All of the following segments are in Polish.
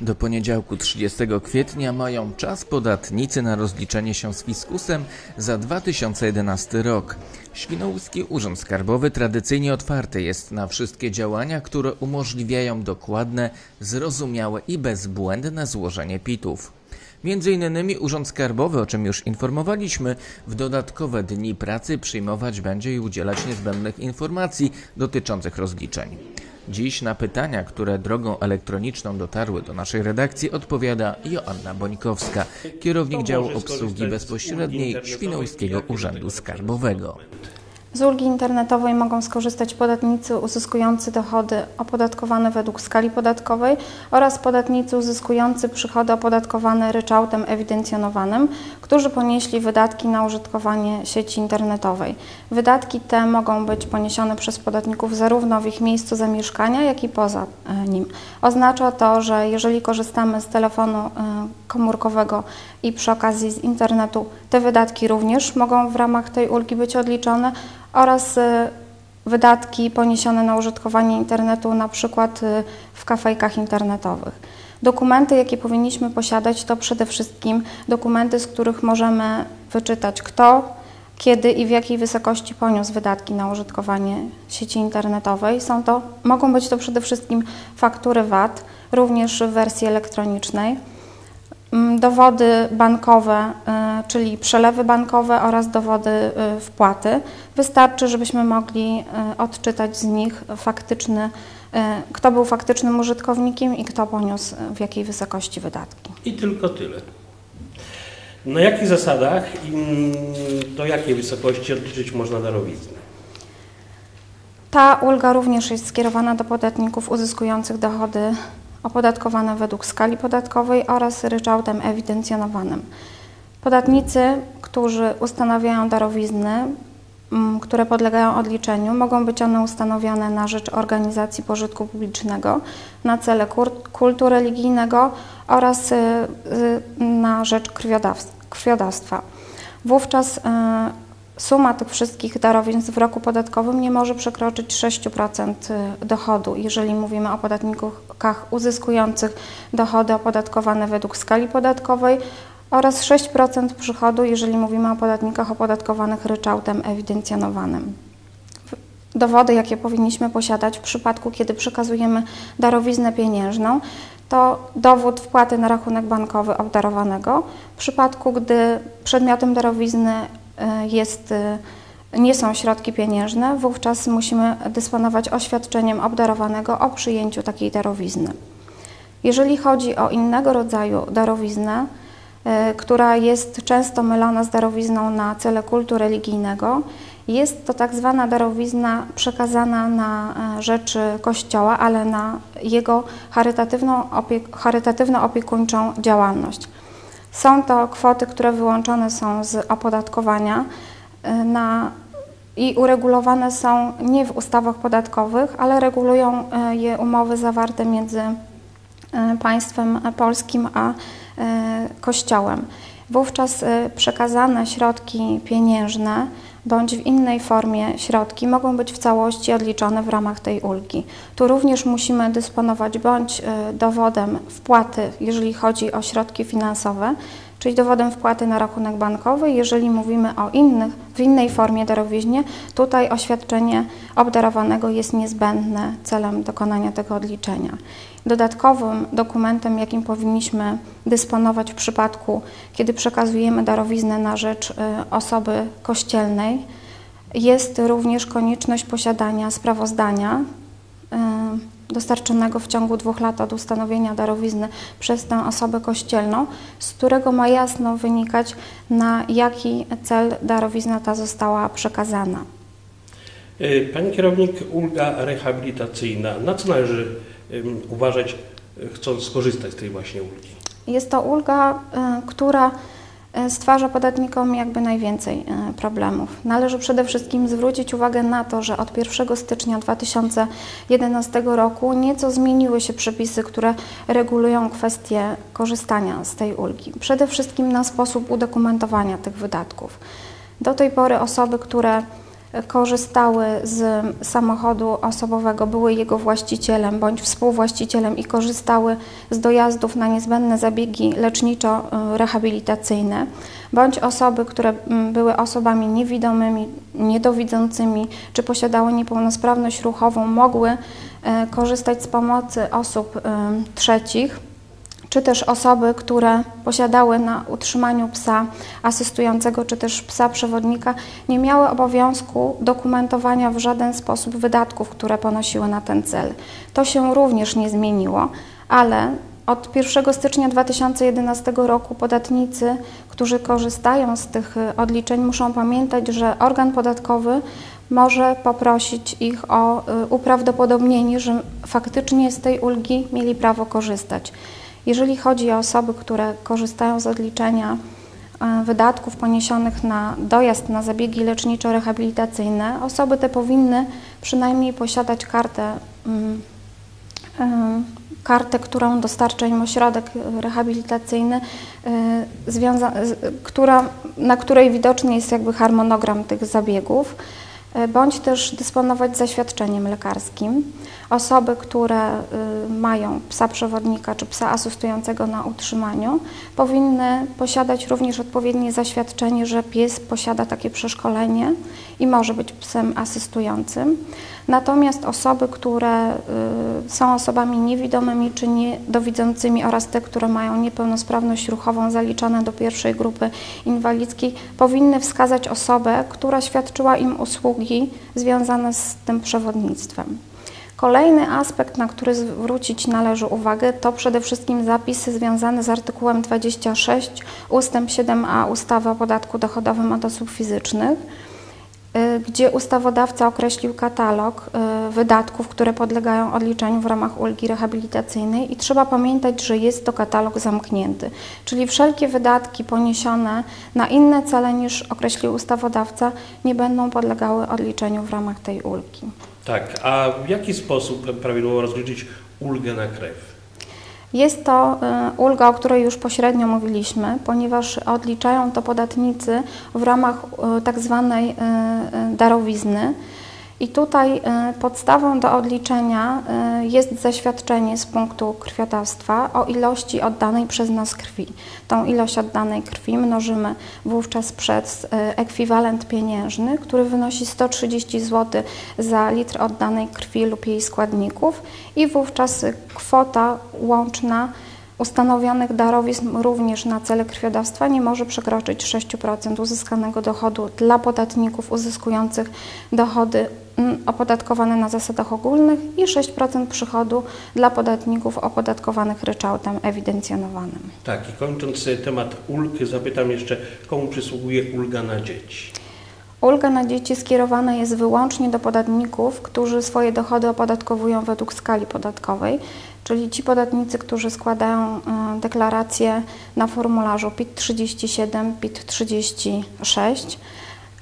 Do poniedziałku 30 kwietnia mają czas podatnicy na rozliczenie się z fiskusem za 2011 rok. Świnoujski Urząd Skarbowy tradycyjnie otwarty jest na wszystkie działania, które umożliwiają dokładne, zrozumiałe i bezbłędne złożenie pitów. Między innymi Urząd Skarbowy, o czym już informowaliśmy, w dodatkowe dni pracy przyjmować będzie i udzielać niezbędnych informacji dotyczących rozliczeń. Dziś na pytania, które drogą elektroniczną dotarły do naszej redakcji, odpowiada Joanna Bońkowska, kierownik działu obsługi bezpośredniej Świnoujskiego Urzędu Skarbowego. Z ulgi internetowej mogą skorzystać podatnicy uzyskujący dochody opodatkowane według skali podatkowej oraz podatnicy uzyskujący przychody opodatkowane ryczałtem ewidencjonowanym, którzy ponieśli wydatki na użytkowanie sieci internetowej. Wydatki te mogą być poniesione przez podatników zarówno w ich miejscu zamieszkania, jak i poza e, nim. Oznacza to, że jeżeli korzystamy z telefonu e, komórkowego i przy okazji z internetu, te wydatki również mogą w ramach tej ulgi być odliczone oraz y, wydatki poniesione na użytkowanie internetu, na przykład w kafejkach internetowych. Dokumenty, jakie powinniśmy posiadać, to przede wszystkim dokumenty, z których możemy wyczytać kto, kiedy i w jakiej wysokości poniósł wydatki na użytkowanie sieci internetowej. Są to, mogą być to przede wszystkim faktury VAT, również w wersji elektronicznej Mm, dowody bankowe, y, czyli przelewy bankowe oraz dowody y, wpłaty. Wystarczy, żebyśmy mogli y, odczytać z nich faktyczny, kto był faktycznym użytkownikiem i kto poniósł w jakiej wysokości wydatki. I tylko tyle. Na jakich zasadach i mm, do jakiej wysokości odliczyć można darowiznę? Ta ulga również jest skierowana do podatników uzyskujących dochody opodatkowane według skali podatkowej oraz ryczałtem ewidencjonowanym. Podatnicy, którzy ustanawiają darowizny, które podlegają odliczeniu, mogą być one ustanowione na rzecz organizacji pożytku publicznego, na cele kultu religijnego oraz y, y, na rzecz krwiodawstwa. Wówczas y, Suma tych wszystkich darowizn w roku podatkowym nie może przekroczyć 6% y, dochodu, jeżeli mówimy o podatnikach uzyskujących dochody opodatkowane według skali podatkowej oraz 6% przychodu, jeżeli mówimy o podatnikach opodatkowanych ryczałtem ewidencjonowanym. Dowody, jakie powinniśmy posiadać w przypadku, kiedy przekazujemy darowiznę pieniężną, to dowód wpłaty na rachunek bankowy obdarowanego. W przypadku, gdy przedmiotem darowizny E, jest, e, nie są środki pieniężne, wówczas musimy dysponować oświadczeniem obdarowanego o przyjęciu takiej darowizny. Jeżeli chodzi o innego rodzaju darowiznę, która jest często mylona z darowizną na cele kultu religijnego, jest to tak zwana darowizna przekazana na rzecz Kościoła, ale na jego charytatywno-opiekuńczą działalność. Są to kwoty, które wyłączone są z opodatkowania y, na, i uregulowane są nie w ustawach podatkowych, ale regulują je umowy zawarte między państwem polskim a Kościołem. Wówczas przekazane środki pieniężne bądź w innej formie środki mogą być w całości odliczone w ramach tej ulgi. Tu również musimy dysponować bądź e, dowodem wpłaty, jeżeli chodzi o środki finansowe, czyli dowodem wpłaty na rachunek bankowy. Jeżeli mówimy o innych, w innej formie darowiźnie, tutaj oświadczenie obdarowanego jest niezbędne celem dokonania tego odliczenia. Dodatkowym dokumentem, jakim powinniśmy dysponować w przypadku, kiedy przekazujemy darowiznę na rzecz y, osoby kościelnej, jest również konieczność posiadania sprawozdania dostarczonego w ciągu dwóch lat od ustanowienia darowizny przez tę osobę kościelną, z którego ma jasno wynikać, na jaki cel darowizna ta została przekazana. Y, pani kierownik, ulga rehabilitacyjna, na co należy uważać, chcąc skorzystać z tej właśnie ulgi? Jest to ulga, y, która stwarza podatnikom jakby najwięcej y, problemów. Należy przede wszystkim zwrócić uwagę na to, że od 1 stycznia 2011 roku nieco zmieniły się przepisy, które regulują kwestie korzystania z tej ulgi. Przede wszystkim na sposób udokumentowania tych wydatków. Do tej pory osoby, które e, korzystały z samochodu osobowego, były jego właścicielem bądź współwłaścicielem i korzystały z dojazdów na niezbędne zabiegi leczniczo-rehabilitacyjne, bądź osoby, które mm, były osobami niewidomymi, niedowidzącymi czy posiadały niepełnosprawność ruchową, mogły e, korzystać z pomocy osób e, trzecich czy też osoby, które posiadały na utrzymaniu psa asystującego, czy też psa przewodnika, nie miały obowiązku dokumentowania w żaden sposób wydatków, które ponosiły na ten cel. To się również nie zmieniło, ale od 1 stycznia 2011 roku podatnicy, którzy korzystają z tych y, odliczeń, muszą pamiętać, że organ podatkowy może poprosić ich o y, uprawdopodobnienie, że faktycznie z tej ulgi mieli prawo korzystać. Jeżeli chodzi o osoby, które korzystają z odliczenia e, wydatków poniesionych na dojazd na zabiegi leczniczo-rehabilitacyjne, osoby te powinny przynajmniej posiadać kartę, mm, e, kartę, którą dostarcza im ośrodek rehabilitacyjny, e, która, na której widoczny jest jakby harmonogram tych zabiegów. Bądź też dysponować zaświadczeniem lekarskim. Osoby, które y, mają psa przewodnika czy psa asystującego na utrzymaniu, powinny posiadać również odpowiednie zaświadczenie, że pies posiada takie przeszkolenie i może być psem asystującym. Natomiast osoby, które y, są osobami niewidomymi czy niedowidzącymi oraz te, które mają niepełnosprawność ruchową zaliczane do pierwszej grupy inwalidzkiej, powinny wskazać osobę, która świadczyła im usługi związane z tym przewodnictwem. Kolejny aspekt, na który zwrócić należy uwagę, to przede wszystkim zapisy związane z artykułem 26 ustęp 7a ustawy o podatku dochodowym od osób fizycznych Y, gdzie ustawodawca określił katalog y, wydatków, które podlegają odliczeniu w ramach ulgi rehabilitacyjnej i trzeba pamiętać, że jest to katalog zamknięty, czyli wszelkie wydatki poniesione na inne cele niż określił ustawodawca nie będą podlegały odliczeniu w ramach tej ulgi. Tak, a w jaki sposób prawidłowo rozliczyć ulgę na krew? Jest to y, ulga, o której już pośrednio mówiliśmy, ponieważ odliczają to podatnicy w ramach y, tak zwanej y, darowizny. I tutaj podstawą do odliczenia jest zaświadczenie z punktu krwiodawstwa o ilości oddanej przez nas krwi. Tą ilość oddanej krwi mnożymy wówczas przez ekwiwalent pieniężny, który wynosi 130 zł za litr oddanej krwi lub jej składników i wówczas kwota łączna ustanowionych darowizn również na cele krwiodawstwa nie może przekroczyć 6% uzyskanego dochodu dla podatników uzyskujących dochody mm, opodatkowane na zasadach ogólnych i 6% przychodu dla podatników opodatkowanych ryczałtem ewidencjonowanym. Tak, i kończąc temat ulg, zapytam jeszcze, komu przysługuje ulga na dzieci? Ulga na dzieci skierowana jest wyłącznie do podatników, którzy swoje dochody opodatkowują według skali podatkowej, czyli ci podatnicy, którzy składają y, deklaracje na formularzu PIT-37, PIT-36.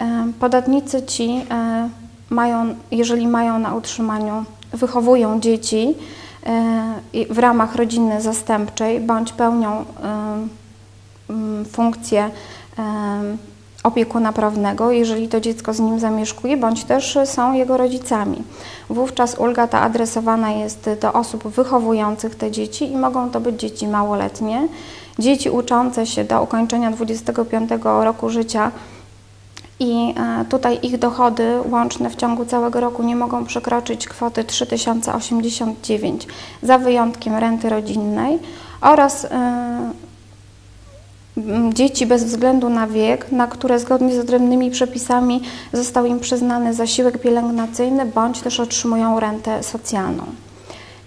Y, podatnicy ci y, mają, jeżeli mają na utrzymaniu, wychowują dzieci w ramach rodziny zastępczej bądź pełnią funkcję opiekuna prawnego, jeżeli to dziecko z nim zamieszkuje, bądź też są jego rodzicami. Wówczas ulga ta adresowana jest do osób wychowujących te dzieci i mogą to być dzieci małoletnie, dzieci uczące się do ukończenia 25 roku życia i e, tutaj ich dochody łączne w ciągu całego roku nie mogą przekroczyć kwoty 3089 za wyjątkiem renty rodzinnej oraz e, dzieci bez względu na wiek, na które zgodnie z odrębnymi przepisami został im przyznany zasiłek pielęgnacyjny bądź też otrzymują rentę socjalną.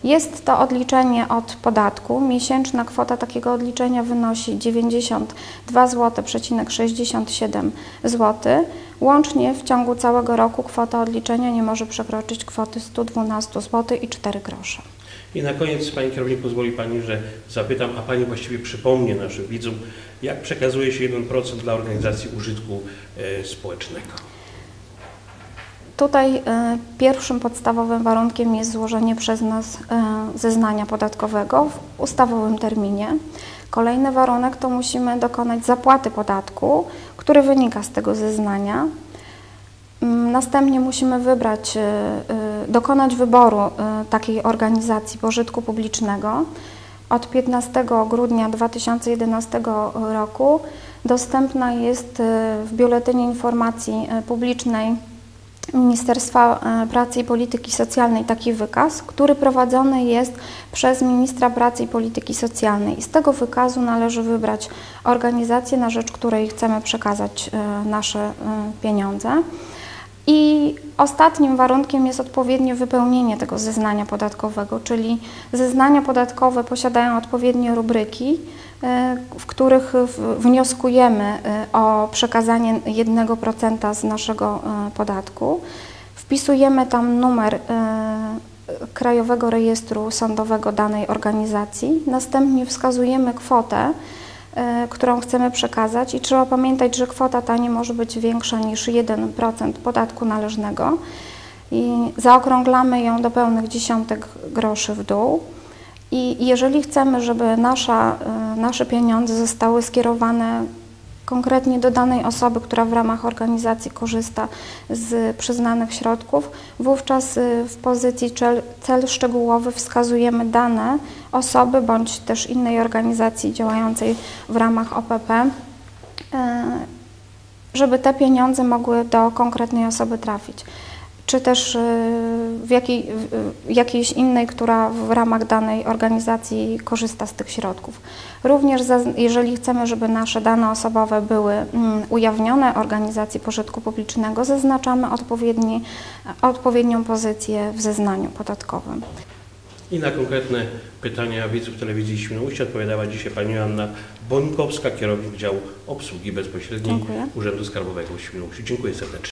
Jest to odliczenie od podatku. Miesięczna kwota takiego odliczenia wynosi 92 zł, 67 zł. Łącznie w ciągu całego roku kwota odliczenia nie może przekroczyć kwoty 112 zł i 4 grosze. I na koniec, Pani Kierownik, pozwoli Pani, że zapytam, a Pani właściwie przypomnie naszym widzom, jak przekazuje się 1% dla organizacji użytku e, społecznego. Tutaj e, pierwszym podstawowym warunkiem jest złożenie przez nas e, zeznania podatkowego w ustawowym terminie. Kolejny warunek to musimy dokonać zapłaty podatku, który wynika z tego zeznania. Mm, Następnie musimy wybrać, dokonać wyboru y, takiej organizacji pożytku publicznego. Od 15 grudnia 2011 roku dostępna jest y, w Biuletynie Informacji y, Publicznej Ministerstwa Pracy i Polityki Socjalnej taki wykaz, który prowadzony jest przez ministra pracy i polityki socjalnej. Z tego wykazu należy wybrać organizację, na rzecz której chcemy przekazać nasze pieniądze. Ostatnim warunkiem jest odpowiednie wypełnienie tego zeznania podatkowego, czyli zeznania podatkowe posiadają odpowiednie rubryki, e, w których wnioskujemy e, o przekazanie 1% z naszego e, podatku. Wpisujemy tam numer Krajowego Rejestru Sądowego danej organizacji, następnie wskazujemy kwotę, którą chcemy przekazać i trzeba pamiętać, że kwota ta nie może być większa niż 1% podatku należnego i zaokrąglamy ją do pełnych dziesiątek groszy w dół. I jeżeli chcemy, żeby nasza, e, nasze pieniądze zostały skierowane konkretnie do danej osoby, która w ramach organizacji korzysta z przyznanych środków, wówczas y, w pozycji cel, cel szczegółowy wskazujemy dane osoby bądź też innej organizacji działającej w ramach OPP, y, żeby te pieniądze mogły do konkretnej osoby trafić. Czy też y, w jakiej, w- jakiejś innej, która w ramach danej organizacji korzysta z tych środków. Również jeżeli chcemy, żeby nasze dane osobowe były mm, ujawnione organizacji pożytku publicznego, zaznaczamy odpowiedni, odpowiednią pozycję w zeznaniu podatkowym. I na konkretne pytania widzów telewizji Świnoujście odpowiadała dzisiaj pani Joanna Bońkowska, kierownik działu obsługi bezpośredniej Dziękuję. Urzędu Skarbowego w Świnoujściu. Dziękuję serdecznie.